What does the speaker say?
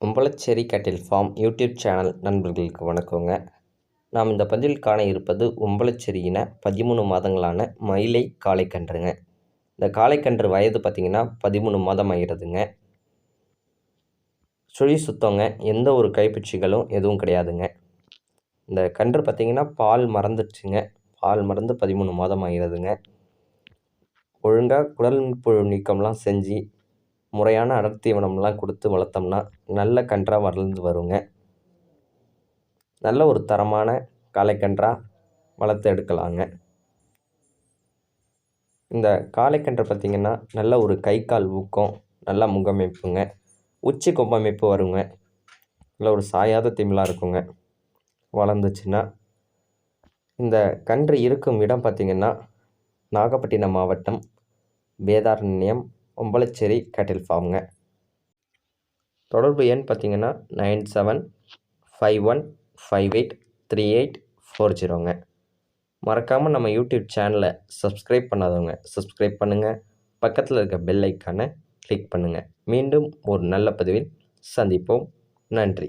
உம்பளச்சேரி கேட்டில் form YouTube channel நண்பர்களுக்கு வணக்கங்க. நாம் இந்த பதிவில் காண இருப்பது உம்பளச்சேரியின பதிமூணு மாதங்களான மயிலை காளைக்கன்றுங்க. இந்த காளைக்கன்று வயது பார்த்திங்கன்னா பதிமூணு மாதம் ஆகிறதுங்க. சுழி சுத்தங்க எந்த ஒரு கைப்பூச்சிகளும் எதுவும் கிடையாதுங்க. இந்த கன்று பார்த்திங்கன்னா பால் மறந்துடுச்சுங்க. பால் மறந்து பதிமூணு மாதம் ஆகிறதுங்க. ஒழுங்காக குடல் புழு நீக்கம்லாம் செஞ்சு முறையான அடர் தீவனம்லாம் கொடுத்து வளர்த்தோம்னா நல்ல கன்றாக வளர்ந்து வருங்க. நல்ல ஒரு தரமான காளைக்கன்றாக வளர்த்து எடுக்கலாங்க. இந்த காளைக்கன்று பார்த்திங்கன்னா நல்ல ஒரு கை கால் ஊக்கம் நல்ல முகமைப்புங்க. உச்சி கொம்பமைப்பு வருங்க. நல்ல ஒரு சாயாத திமிலாக இருக்குங்க. வளர்ந்துச்சுன்னா இந்த கன்று இருக்கும் இடம் பார்த்திங்கன்னா நாகப்பட்டினம் மாவட்டம் வேதாரண்யம் ஒம்பளச்சேரி கேட்டில் ஃபார்ம்ங்க தொடர்பு எண் பார்த்திங்கன்னா nine seven five one five eight three eight four ஜீரோங்க மறக்காமல் நம்ம யூடியூப் சேனலை சப்ஸ்கிரைப் பண்ணாதவங்க சப்ஸ்கிரைப் பண்ணுங்கள் பக்கத்தில் இருக்க பெல் ஐக்கானை கிளிக் பண்ணுங்கள் மீண்டும் ஒரு நல்ல பதிவில் சந்திப்போம். நன்றி.